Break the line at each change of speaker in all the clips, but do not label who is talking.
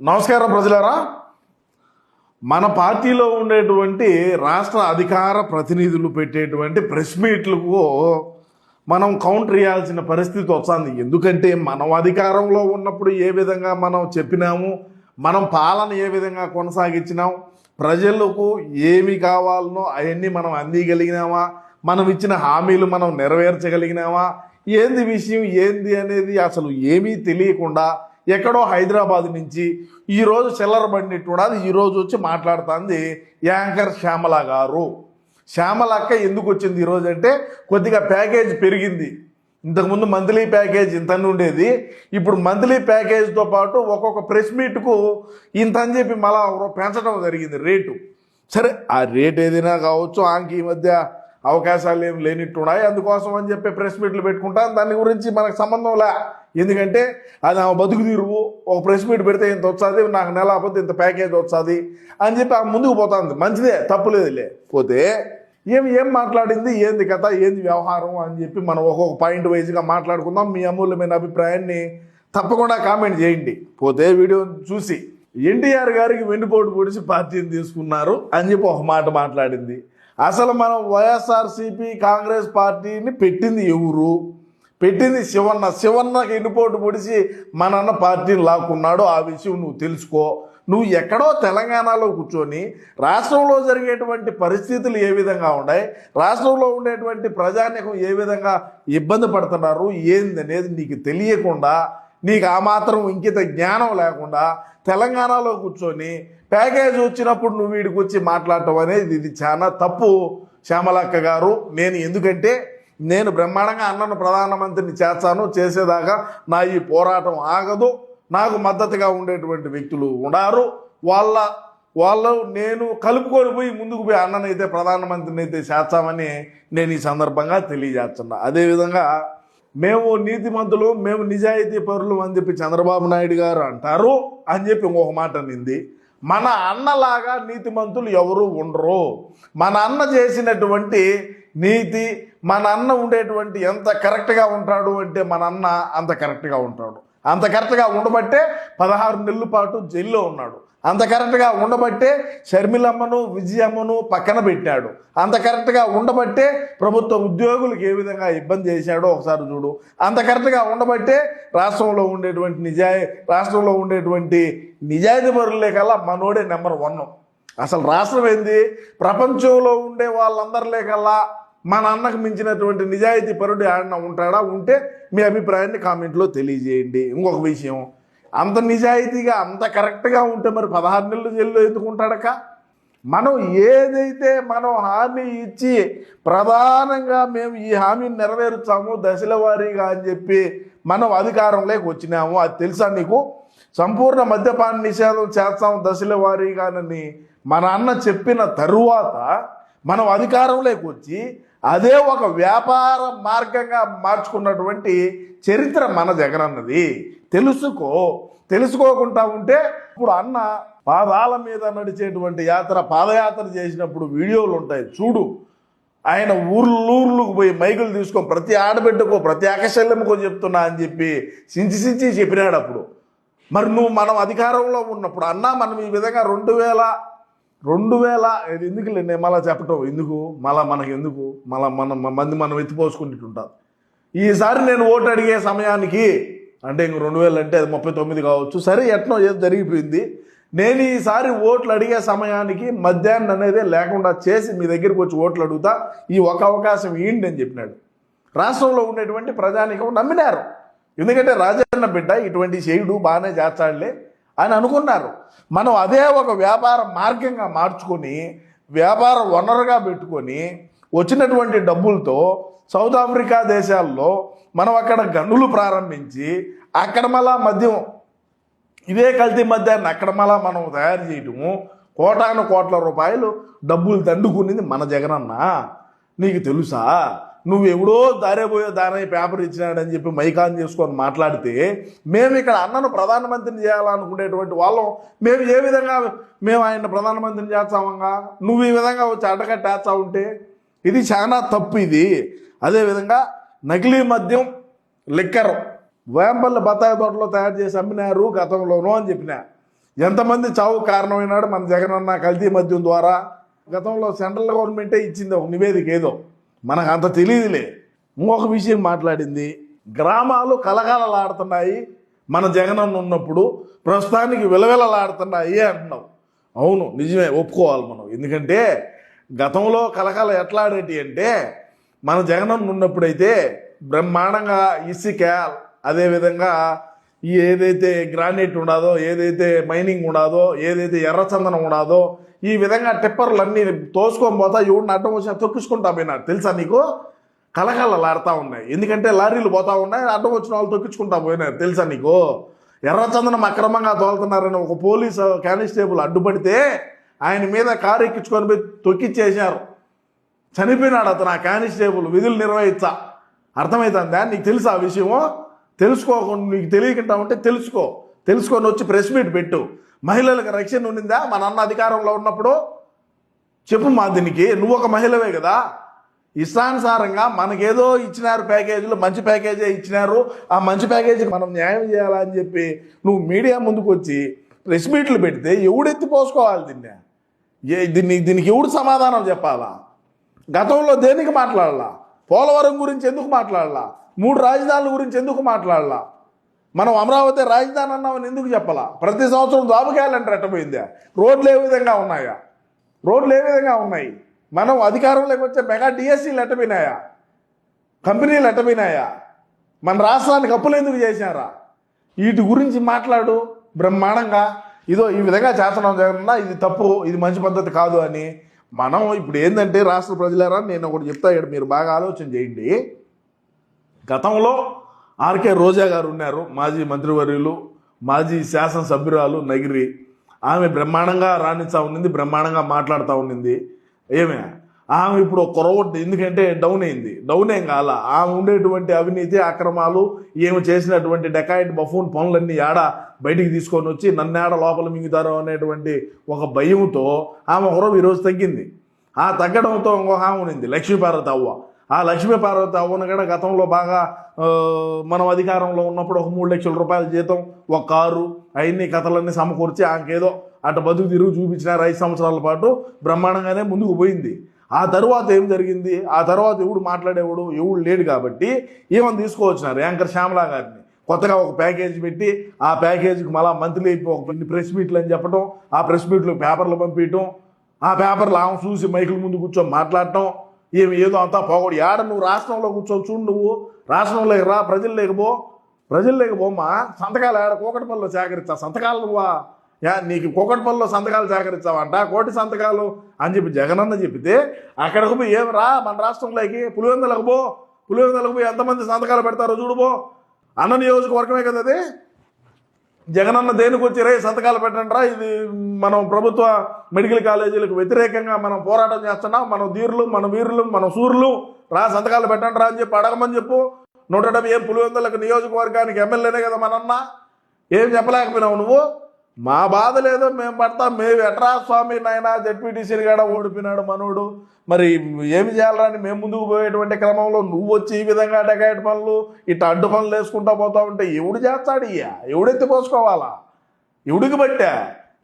నమస్కారం ప్రజలారా. మన పార్టీలో ఉండేటువంటి రాష్ట్ర అధికార ప్రతినిధులు పెట్టేటువంటి ప్రెస్ మీట్లకు మనం కౌంటర్ ఇవ్వాల్సిన పరిస్థితి వస్తుంది. ఎందుకంటే మనం అధికారంలో ఉన్నప్పుడు ఏ విధంగా మనం చెప్పినాము మనం పాలన ఏ విధంగా కొనసాగించినాం ప్రజలకు ఏమి కావాలనో అవన్నీ మనం అందిగలిగినామా మనం ఇచ్చిన హామీలు మనం నెరవేర్చగలిగినామా ఏంది విషయం ఏంది అనేది అసలు ఏమీ తెలియకుండా ఎక్కడో హైదరాబాద్ నుంచి ఈరోజు చిల్లర బండి కూడా ఈరోజు వచ్చి మాట్లాడుతుంది యాంకర్ శ్యామల గారు. శ్యామలక్క ఎందుకు వచ్చింది ఈరోజు అంటే కొద్దిగా ప్యాకేజ్ పెరిగింది. ఇంతకుముందు మంత్లీ ప్యాకేజ్ ఇంత ఉండేది. ఇప్పుడు మంత్లీ ప్యాకేజ్తో పాటు ఒక్కొక్క ప్రెస్ మీట్కు ఇంత అని చెప్పి మళ్ళా పెంచడం జరిగింది రేటు. సరే ఆ రేట్ ఏదైనా కావచ్చు ఆమెకి ఈ మధ్య అవకాశాలు ఏం లేనిట్టున్నాయి. అందుకోసం అని చెప్పి ప్రెస్ మీట్లు పెట్టుకుంటాను దాని గురించి మనకు సంబంధం లే. ఎందుకంటే అది ఆమె బతుకు తీరువు ఒక ప్రెస్ మీట్ పెడితే ఇంత వచ్చాది నాకు నెల అపోతే ఇంత ప్యాకేజ్ వచ్చాది అని చెప్పి ఆమె ముందుకు పోతుంది మంచిదే తప్పులేదులే పోతే ఏం ఏం మాట్లాడింది ఏంది కథ ఏంది వ్యవహారం అని చెప్పి మనం ఒక్కొక్క పాయింట్ వైజ్గా మాట్లాడుకుందాం. మీ అమూల్యమైన అభిప్రాయాన్ని తప్పకుండా కామెంట్ చేయండి. పోతే వీడియో చూసి ఎన్టీఆర్ గారికి వెన్నుపోటు పొడిచి పార్టీని తీసుకున్నారు అని చెప్పి ఒక మాట మాట్లాడింది. అసలు మనం వైఎస్ఆర్సీపీ కాంగ్రెస్ పార్టీని పెట్టింది ఎవరు? పెట్టింది శివన్న. శివన్నకి ఎన్నుపోటు పొడిచి మా నాన్న పార్టీని లాక్కున్నాడు ఆ విషయం నువ్వు తెలుసుకో. నువ్వు ఎక్కడో తెలంగాణలో కూర్చొని రాష్ట్రంలో జరిగేటువంటి పరిస్థితులు ఏ విధంగా ఉన్నాయి? రాష్ట్రంలో ఉండేటువంటి ప్రజానికం ఏ విధంగా ఇబ్బంది పడుతున్నారు? ఏంది అనేది నీకు తెలియకుండా నీకు ఆ మాత్రం ఇంకిత జ్ఞానం లేకుండా తెలంగాణలో కూర్చొని ప్యాకేజ్ వచ్చినప్పుడు నువ్వు వీడికి వచ్చి మాట్లాడటం అనేది ఇది చాలా తప్పు. శ్యామలక్క గారు నేను ఎందుకంటే నేను బ్రహ్మాండంగా అన్నను ప్రధానమంత్రిని చేస్తాను చేసేదాకా నా ఈ పోరాటం ఆగదు. నాకు మద్దతుగా ఉండేటువంటి వ్యక్తులు ఉన్నారు వాళ్ళ వాళ్ళు నేను కలుపుకొని పోయి ముందుకు పోయి అన్ననైతే ప్రధానమంత్రిని అయితే చేస్తామని నేను ఈ సందర్భంగా తెలియజేస్తున్నా. అదేవిధంగా మేము నీతిమంతులు మేము నిజాయితీ పరులు అని చెప్పి చంద్రబాబు నాయుడు గారు అంటారు అని చెప్పి ఇంకొక మాట నింది మన అన్నలాగా నీతిమంతులు ఎవరు ఉండరు. మన అన్న చేసినటువంటి నీతి మన అన్న ఉండేటువంటి ఎంత కరెక్ట్గా ఉంటాడు అంటే మన అన్న అంత కరెక్ట్గా ఉంటాడు. అంత కరెక్ట్గా ఉండబట్టే పదహారు నెలల పాటు జైల్లో ఉన్నాడు. అంత కరెక్ట్గా ఉండబట్టే షర్మిలమ్మను విజయమ్మను పక్కన పెట్టాడు. అంత కరెక్ట్గా ఉండబట్టే ప్రభుత్వ ఉద్యోగులకు ఏ విధంగా ఇబ్బంది చేశాడో ఒకసారి చూడు. అంత కరెక్ట్గా ఉండబట్టే రాష్ట్రంలో ఉండేటువంటి నిజాయి రాష్ట్రంలో ఉండేటువంటి నిజాయితీ పరులే కల్లా మనోడే నెంబర్ వన్. అసలు రాష్ట్రం ఏంది? ప్రపంచంలో ఉండే వాళ్ళందరిలే కల్లా మన అన్నకు మించినటువంటి నిజాయితీ పరుడు ఆడిన ఉంటాడా? ఉంటే మీ అభిప్రాయాన్ని కామెంట్లో తెలియజేయండి. ఇంకొక విషయం అంత నిజాయితీగా అంత కరెక్ట్గా ఉంటే మరి పదహారు నెలలు జైల్లో ఎందుకు ఉంటాడక మనం ఏదైతే మనం హామీ ఇచ్చి ప్రధానంగా మేము ఈ హామీని నెరవేరుస్తాము దశల వారీగా అని చెప్పి మనం అధికారంలోకి వచ్చినాము అది తెలుసా నీకు? సంపూర్ణ మద్యపాన నిషేధం చేస్తాం దశల వారీగానని మన అన్న చెప్పిన తరువాత మనం అధికారంలోకి వచ్చి అదే ఒక వ్యాపార మార్గంగా మార్చుకున్నటువంటి చరిత్ర మన జగనన్నది తెలుసుకో. తెలుసుకోకుండా ఉంటే ఇప్పుడు అన్న పాదాల మీద నడిచేటువంటి యాత్ర పాదయాత్ర చేసినప్పుడు వీడియోలు ఉంటాయి. చూడు. ఆయన ఊర్లూర్లకు పోయి మైకులు తీసుకొని ప్రతి ఆడబిడ్డకో ప్రతి అకశల్యముకో చెప్తున్నా అని చెప్పి సించి సించి చెప్పినాడు అప్పుడు. మరి నువ్వు మనం అధికారంలో ఉన్నప్పుడు అన్నా మనం ఈ విధంగా రెండు వేల రెండు వేల ఇది ఎందుకు నేను మళ్ళా చెప్పటం. ఎందుకు? మళ్ళా మనకి ఎందుకు? మళ్ళా మన మంది మనం ఎత్తిపోసుకుంటుంటాం ఈసారి నేను ఓటు అడిగే సమయానికి అంటే ఇంక రెండు వేలు అంటే అది ముప్పై తొమ్మిది కావచ్చు. సరే ఎట్నో ఏదో జరిగిపోయింది. నేను ఈసారి ఓట్లు అడిగే సమయానికి మధ్యాహ్నం అనేది లేకుండా చేసి మీ దగ్గరికి వచ్చి ఓట్లు అడుగుతా. ఈ ఒక అవకాశం ఏంటి అని చెప్పినాడు. రాష్ట్రంలో ఉండేటువంటి ప్రజానికం నమ్మినారు. ఎందుకంటే రాజన్న బిడ్డ ఇటువంటి చేయుడు బాగానే చేస్తాడులే. అని అనుకున్నారు. మనం అదే ఒక వ్యాపార మార్గంగా మార్చుకొని వ్యాపార వనరుగా పెట్టుకొని వచ్చినటువంటి డబ్బులతో సౌత్ ఆఫ్రికా దేశాల్లో మనం అక్కడ గనులు ప్రారంభించి అక్కడ మళ్ళా మద్యం ఇదే కల్తీ మద్యాన్ని అక్కడ మళ్ళా మనం తయారు చేయటము కోటాను కోట్ల రూపాయలు డబ్బులు దండుకునేది మన జగనన్న. నీకు తెలుసా? నువ్వు ఎవడో దారేపోయో దాని పేపర్ ఇచ్చినాడని చెప్పి మైకాన్ చేసుకొని మాట్లాడితే మేము ఇక్కడ అన్నను ప్రధానమంత్రిని చేయాలనుకునేటువంటి వాళ్ళం. మేము ఏ విధంగా మేము ఆయన ప్రధానమంత్రిని చేస్తామంగా? నువ్వు ఈ విధంగా వచ్చి అడ్డకట్టేస్తా ఉంటే ఇది చాలా తప్పు ఇది. అదేవిధంగా నకిలీ మద్యం లిక్కర్ వేంపల్లి బత్తాయి తోటలో తయారు చేసి అమ్మినారు గతంలోనూ అని చెప్పిన. ఎంతమంది చావు కారణమైనాడు మన జగనన్న కల్తీ మద్యం ద్వారా? గతంలో సెంట్రల్ గవర్నమెంటే ఇచ్చింది ఒక నివేదిక ఏదో. మనకు అంత తెలియదులే. ఇంకొక విషయం మాట్లాడింది. గ్రామాలు కలకలలాడుతున్నాయి. మన జగనన్న ఉన్నప్పుడు ప్రస్తుతానికి విలవిలలాడుతున్నాయి అంటున్నావు. అవును నిజమే ఒప్పుకోవాలి మనం. ఎందుకంటే గతంలో కలకల ఎట్లాడేటి అంటే మన జగనన్న ఉన్నప్పుడైతే బ్రహ్మాండంగా ఇసుక అదేవిధంగా ఈ ఏదైతే గ్రానైట్ ఉండదో ఏదైతే మైనింగ్ ఉండదో ఏదైతే ఎర్రచందనం ఉండదో ఈ విధంగా టిప్పర్లు అన్నీ తోసుకొని పోతా ఎవడిని అడ్డం వచ్చినా తొక్కించుకుంటా పోయినాడు. తెలుసా నీకు? కలకలలాడుతూ ఉన్నాయి. ఎందుకంటే లారీలు పోతా ఉన్నాయి అడ్డం వచ్చిన వాళ్ళు తొక్కించుకుంటా పోయినారు. తెలుసా నీకు? ఎర్రచందనం అక్రమంగా తోలుతున్నారని ఒక పోలీసు కానిస్టేబుల్ అడ్డుపడితే ఆయన మీద కారు ఎక్కించుకొని పోయి తొక్కిచ్చేశారు. చనిపోయినాడు అతను ఆ కానిస్టేబుల్. విధులు నిర్వహించా అర్థమవుతుందా నీకు తెలుసా ఆ విషయము? తెలుసుకోకుండా నీకు తెలియకుండా ఉంటే తెలుసుకో. తెలుసుకొని వచ్చి ప్రెస్ మీట్ పెట్టు. మహిళలకు రక్షణ ఉండిందా? మన అన్న అధికారంలో ఉన్నప్పుడు? చెప్పు మా దీనికి నువ్వు ఒక మహిళవే కదా. ఇష్టానుసారంగా మనకేదో ఇచ్చినారు ప్యాకేజీలు మంచి ప్యాకేజే ఇచ్చినారు. ఆ మంచి ప్యాకేజీకి మనం న్యాయం చేయాలని చెప్పి నువ్వు మీడియా ముందుకు వచ్చి ప్రెస్ మీట్లు పెడితే ఎవడెత్తి పోసుకోవాలి దీన్ని? ఏ దీన్ని దీనికి ఎవడు సమాధానం చెప్పాలా? గతంలో దేనికి మాట్లాడాలా? పోలవరం గురించి ఎందుకు మాట్లాడాలా? మూడు రాజధానుల గురించి ఎందుకు మాట్లాడాలా? మనం అమరావతి రాజధాని అన్నామని ఎందుకు చెప్పాలా? ప్రతి సంవత్సరం దాబకాయాలంటే ఎట్టపోయిందా రోడ్లు ఏ విధంగా ఉన్నాయా? రోడ్లు ఏ విధంగా ఉన్నాయి? మనం అధికారంలోకి వచ్చే మెగా డిఎస్సీలు ఎట్టపోయినాయా కంపెనీలు ఎట్టపోయినాయా మన రాష్ట్రానికి అప్పులు ఎందుకు చేశారా వీటి గురించి మాట్లాడు బ్రహ్మాండంగా. ఇదో ఈ విధంగా చేస్తున్నాం జరగకుండా ఇది తప్పు ఇది మంచి పద్ధతి కాదు అని. మనం ఇప్పుడు ఏంటంటే రాష్ట్ర ప్రజలారా నేను ఒకటి చెప్తా ఇక్కడ మీరు బాగా ఆలోచన చేయండి. గతంలో ఆర్కే రోజా గారు ఉన్నారు మాజీ మంత్రివర్యులు మాజీ శాసనసభ్యురాలు నగిరి. ఆమె బ్రహ్మాండంగా రాణిస్తూ ఉన్నింది బ్రహ్మాండంగా మాట్లాడుతూ ఉన్నింది ఏమే? ఆమె ఇప్పుడు కొరవట్టు ఎందుకంటే డౌన్ అయింది. డౌన్ ఏం కాల? ఆమె ఉండేటువంటి అవినీతి అక్రమాలు ఏమి చేసినటువంటి డెకాయిట్ బఫూన్ పనులన్నీ ఆడ బయటికి తీసుకొని వచ్చి నన్ను ఏడ లోపల మింగుతారు అనేటువంటి ఒక భయంతో ఆమె ఒకరోజు ఈరోజు తగ్గింది. ఆ తగ్గడంతో ఇంకొక ఆమె ఉండింది లక్ష్మీపార్వతి అవ్వ. ఆ లక్ష్మీపార్వతి అవ్వను కూడా గతంలో బాగా మనం అధికారంలో ఉన్నప్పుడు ఒక మూడు లక్షల రూపాయల జీతం ఒక కారు అవన్నీ కథలన్నీ సమకూర్చి ఆమెకేదో అటు బతుకు తిరుగు చూపించినారు ఐదు సంవత్సరాల పాటు బ్రహ్మాండంగానే ముందుకు పోయింది. ఆ తర్వాత ఏం జరిగింది? ఆ తర్వాత ఎవడు మాట్లాడేవాడు? ఎవడు లేడు కాబట్టి ఏమని తీసుకువచ్చినారు? యాంకర్ శ్యామలా గారిని. కొత్తగా ఒక ప్యాకేజ్ పెట్టి ఆ ప్యాకేజీకి మళ్ళీ మంత్లీ ఒక ప్రెస్ మీట్లు అని చెప్పడం ఆ ప్రెస్ మీట్లు పేపర్లు పంపించడం ఆ పేపర్లు ఆమె చూసి మైకుల ముందు కూర్చొని మాట్లాడటం ఏమి ఏదో అంతా పోగొడు. ఆడ నువ్వు రాష్ట్రంలో కూర్చొని చూడు నువ్వు. రాష్ట్రంలోకి రా ప్రజలు లేకపో ప్రజలు లేకపోమ్మా సంతకాలు ఆడ కోకటిపల్లిలో సేకరించా సంతకాలు నువ్వా యా నీకు కోకటిపల్లిలో సంతకాలు సేకరించావంట కోటి సంతకాలు అని చెప్పి జగనన్న చెప్తే అక్కడికి పోయి ఏం రా మన రాష్ట్రంలోకి. పులివెందులకు పో. పులివెందులకు పోయి ఎంతమంది సంతకాలు పెడతారో చూడుపో అన్న నియోజకవర్గమే కదా అది. జగనన్న దేనికి వచ్చి రే సంతకాలు పెట్టండిరా? ఇది మనం ప్రభుత్వ మెడికల్ కాలేజీలకు వ్యతిరేకంగా మనం పోరాటం చేస్తున్నాం. మన ధీరులు మన వీరులు మన సూర్యులు రా సంతకాలు పెట్టండిరా అని చెప్పి అడగమని చెప్పు. నూట డెబ్బై ఏం పులివెందులకు నియోజకవర్గానికి ఎమ్మెల్యేనే కదా మనన్నా ఏం చెప్పలేకపోయినావు నువ్వు? మా బాధ లేదో మేము పడతాం. మేము ఎట్రా స్వామి నాయన జడ్పీటీసీని కూడా ఓడిపోయినాడు మనోడు. మరి ఏమి చేయాలని మేము ముందుకు పోయేటువంటి క్రమంలో నువ్వు వచ్చి ఈ విధంగా డెకాయట్ పనులు ఇట్లా అడ్డు పనులు వేసుకుంటా పోతా ఉంటే ఎవడు చేస్తాడు ఇయ్యా? ఎవడెత్తి పోసుకోవాలా? ఎవడికి బట్టా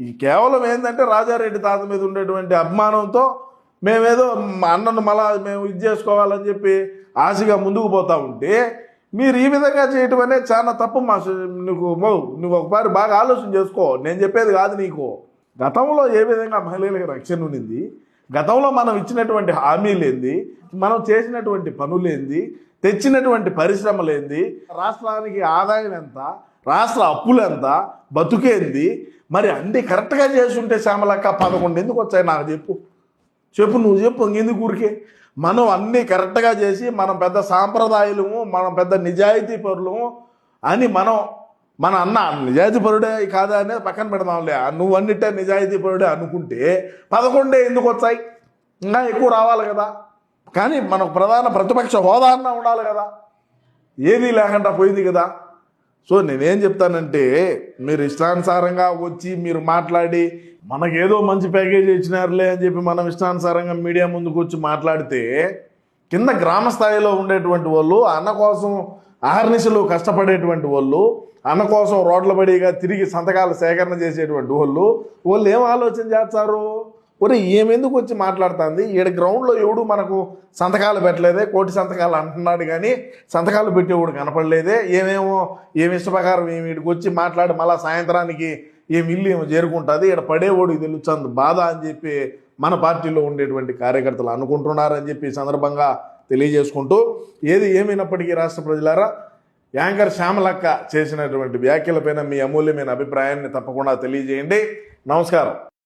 ఈ కేవలం ఏంటంటే రాజారెడ్డి తాత మీద ఉండేటువంటి అభిమానంతో మేమేదో మా అన్నను మళ్ళా మేము ఇది చేసుకోవాలని చెప్పి ఆశగా ముందుకు పోతా ఉంటే మీరు ఈ విధంగా చేయటం అనేది చాలా తప్పు మా నువ్వు నువ్వు ఒకసారి బాగా ఆలోచన చేసుకో. నేను చెప్పేది కాదు నీకు. గతంలో ఏ విధంగా మహిళలకు రక్షణ ఉన్నింది గతంలో మనం ఇచ్చినటువంటి హామీలేంది మనం చేసినటువంటి పనులేంది తెచ్చినటువంటి పరిశ్రమలేంది రాష్ట్రానికి ఆదాయం ఎంత రాష్ట్ర అప్పులు ఎంత బతుకేంది మరి అన్ని కరెక్ట్గా చేసి ఉంటే శ్యామలక్క పదకొండు ఎందుకు వచ్చాయి నాకు చెప్పు. చెప్పు నువ్వు చెప్పు ఇంకెందుకు ఊరికే? మనం అన్నీ కరెక్ట్గా చేసి మనం పెద్ద సాంప్రదాయాలము మనం పెద్ద నిజాయితీ పరులము అని మనం మన అన్న నిజాయితీ పరుడే కాదా అనేది పక్కన పెడదాంలే. నువ్వు అన్నిటే నిజాయితీ పరుడే అనుకుంటే పదకొండే ఎందుకు వచ్చాయి? ఇంకా ఎక్కువ రావాలి కదా. కానీ మనకు ప్రధాన ప్రతిపక్ష హోదా అన్నా ఉండాలి కదా. ఏదీ లేకుండా పోయింది కదా. సో నేనేం చెప్తానంటే మీరు ఇష్టానుసారంగా వచ్చి మీరు మాట్లాడి మనకేదో మంచి ప్యాకేజ్ ఇచ్చినారులే అని చెప్పి మనం ఇష్టానుసారంగా మీడియా ముందుకు వచ్చి మాట్లాడితే కింద గ్రామ స్థాయిలో ఉండేటువంటి వాళ్ళు అన్న కోసం ఆహర్నిశలు కష్టపడేటువంటి వాళ్ళు అన్న కోసం రోడ్ల బడిగా తిరిగి సంతకాలు సేకరణ చేసేటువంటి వాళ్ళు వాళ్ళు ఏం ఆలోచన చేస్తారు? ఒరే ఏమెందుకు వచ్చి మాట్లాడుతుంది? ఈడ గ్రౌండ్లో ఎవడు మనకు సంతకాలు పెట్టలేదే కోటి సంతకాలు అంటున్నాడు కానీ సంతకాలు పెట్టేవాడు కనపడలేదే. ఏమేమో ఏమి ఇష్టప్రకారం ఏమి వీడికి వచ్చి మాట్లాడి మళ్ళీ సాయంత్రానికి ఏమి ఇల్లు ఏమో చేరుకుంటుంది. ఇక్కడ పడేవాడికి తెలుస్తుంది బాధ అని చెప్పి మన పార్టీలో ఉండేటువంటి కార్యకర్తలు అనుకుంటున్నారని చెప్పి సందర్భంగా తెలియజేసుకుంటూ ఏది ఏమైనప్పటికీ రాష్ట్ర ప్రజలారా యాంకర్ శ్యామలక్క చేసినటువంటి వ్యాఖ్యలపైన మీ అమూల్యమైన అభిప్రాయాన్ని తప్పకుండా తెలియజేయండి. నమస్కారం.